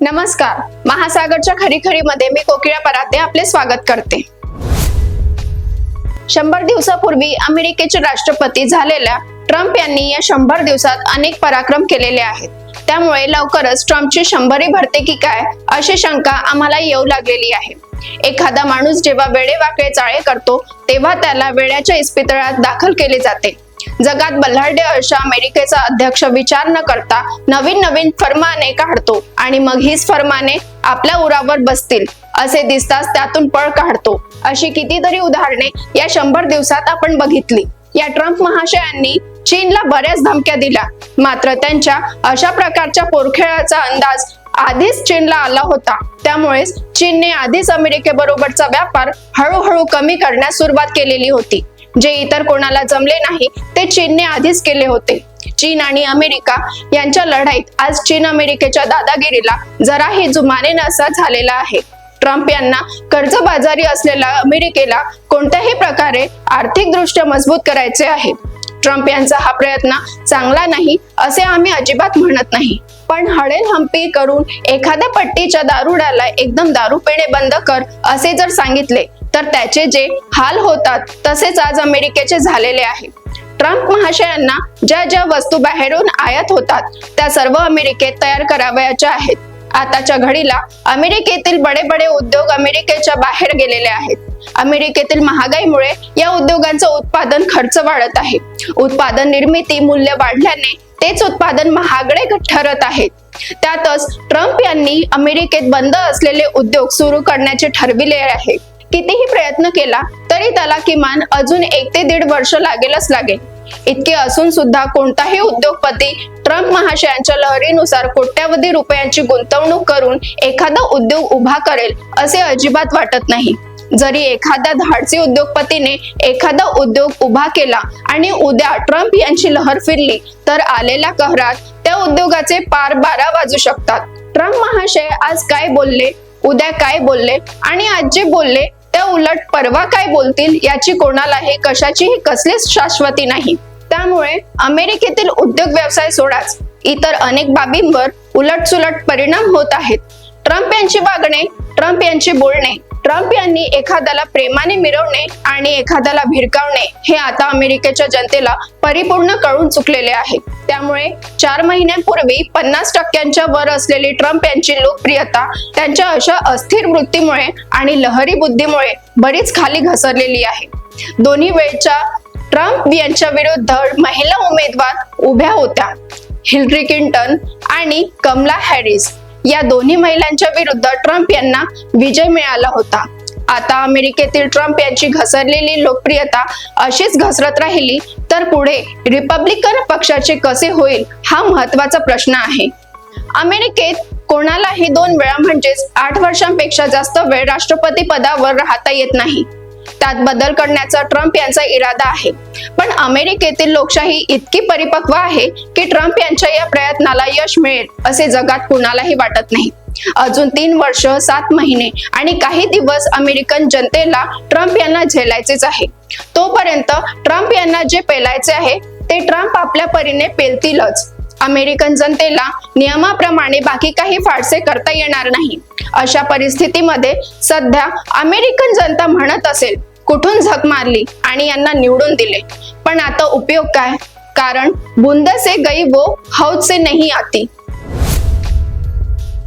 नमस्कार. महासागरच्या खरीखरी मध्ये मी कोकिळा पराते आपले स्वागत करते. शंभर दिवसापूर्वी अमेरिकेचे राष्ट्रपती झालेल्या ट्रम्प यांनी या शंभर दिवसात अनेक पराक्रम केलेले आहेत. त्यामुळे लवकरच ट्रम्पची शंभरी भरते की काय अशी शंका आम्हाला येऊ लागलेली आहे. एखादा माणूस जेव्हा वेडेवाकडे चाळे करतो तेव्हा त्याला वेड्याच्या इस्पितळात दाखल केले जाते. जगात बल्लाढ्य अशा अमेरिकेचा अध्यक्ष विचार न करता नवीन नवीन फरमाने काढतो आणि मग हीच फरमाने आपल्या उरावर बसतील असे दिसताच त्यातून पळ काढतो. अशी कितीतरी उदाहरणे या शंभर दिवसात आपण बघितली. या ट्रम्प महाशयांनी चीनला बऱ्याच धमक्या दिल्या. मात्र त्यांच्या अशा प्रकारच्या पोरखेळाचा अंदाज आधीच चीनला आला होता. त्यामुळेच चीनने आधीच अमेरिकेबरोबरचा व्यापार हळूहळू कमी करण्यास सुरुवात केलेली होती. जे इतर कोणाला जमले नाही ते चीनने आधीच केले होते. चीन आणि अमेरिका यांच्या लढाईत आज चीन अमेरिकेच्या दादागिरीला जराही जुमाने नसा झालेला आहे. ट्रम्प यांना कर्जबाजारी असलेल्या अमेरिकेला कोणत्याही प्रकारे आर्थिकदृष्ट्या मजबूत करायचे आहे. ट्रम्प यांचा हा प्रयत्न चांगला नाही असे आम्ही अजिबात म्हणत नाही. पण हडेल हंपी करून एखाद्या पट्टीच्या दारुड्याला एकदम दारू पिणे बंद कर असे जर सांगितले तर त्याचे जे हाल होतात तसेच आज अमेरिकेचे झालेले आहे. ट्रम्प महाशयांना ज्या ज्या वस्तू बाहेरून आयात होतात त्या सर्व अमेरिकेत तयार करावयाच्या आहेत. आताच्या घडीला अमेरिकेतील बडे बडे उद्योग अमेरिकेच्या बाहेर गेलेले आहेत. अमेरिकेतील महागाईमुळे या उद्योगांचं उत्पादन खर्च वाढत आहे. उत्पादन निर्मिती मूल्य वाढल्याने तेच उत्पादन महागडे ठरत आहेत त्यातच ट्रम्प यांनी अमेरिकेत बंद असलेले उद्योग सुरू करण्याचे ठरविले आहे. कितीही प्रयत्न केला तरी त्याला किमान अजून एक ते दीड वर्ष लागेलच लागेल. इतके असून सुद्धा कोणताही उद्योगपती ट्रम्प महाशयांच्या लहरीनुसार कोट्यावधी रुपयांची गुंतवणूक करून एखादा उद्योग उभा करेल असे अजिबात वाटत नाही. जरी एखाद्या धाडसी उद्योगपतीने एखादा उद्योग उभा केला आणि उद्या ट्रम्प यांची लहर फिरली तर आलेल्या कहरात त्या उद्योगाचे पार बारा वाजू शकतात. ट्रम्प महाशय आज काय बोलले उद्या काय बोलले आणि आज जे बोलले त्या उलट परवा काय बोलतील याची कोणालाही कशाचीही कसलीच शाश्वती नाही. त्यामुळे अमेरिकेतील उद्योग व्यवसाय सोडाच. इतर अनेक बाबींवर उलटसुलट परिणाम होत आहेत. ट्रम्प यांची वागणे ट्रम्प यांची बोलणे ट्रम्प यांनी एखाद्याला प्रेमाने मिरवणे आणि एखाद्याला भिरकावणे हे आता अमेरिकेच्या जनतेला परिपूर्ण कळून चुकलेले आहे. त्यामुळे चार महिन्यांपूर्वी पन्नास टक्क्यांच्या वर असलेली ट्रम्प यांची लोकप्रियता त्यांच्या अशा अस्थिर वृत्तीमुळे आणि लहरी बुद्धीमुळे बरीच खाली घसरलेली आहे. दोन्ही वेळच्या ट्रम्प यांच्या विरुद्ध महिला उमेदवार उभ्या होत्या. हिलरी क्लिंटन आणि कमला हॅरिस या दोन्ही महिलांच्या विरुद्ध ट्रम्प यांना विजय मिळाला होता. आता अमेरिकेतील ट्रम्प यांची घसरलेली लोकप्रियता अशीच घसरत राहिली तर पुढे रिपब्लिकन पक्षाचे कसे होईल हा महत्त्वाचा प्रश्न आहे. अमेरिकेत कोणालाही दोन वेळा म्हणजेच आठ वर्षांपेक्षा जास्त वेळ राष्ट्रपती पदावर राहता येत नाही. त्यात बदल करण्याचा ट्रम्प यांचा इरादा आहे. पण अमेरिकेतील लोकशाही इतकी परिपक्व आहे की ट्रम्प यांच्या या प्रयत्नाला यश मिळेल असे जगात कुणालाही वाटत नाही. अजून तीन वर्ष सात महिने आणि काही दिवस अमेरिकन जनतेला ट्रम्प यांना झेलायचेच आहे. तोपर्यंत ट्रम्प यांना जे पेलायचे आहे ते ट्रम्प आपल्या परीने पेलतीलच. अमेरिकन जनतेला नियमाप्रमाणे बाकी काही फारसे करता येणार नाही. अशा परिस्थितीमध्ये सध्या अमेरिकन जनता म्हणत असेल कुठून झक मारली आणि यांना निवडून दिले. पण आता उपयोग काय? कारण बुंद से गई वो हौद से नहीं आती.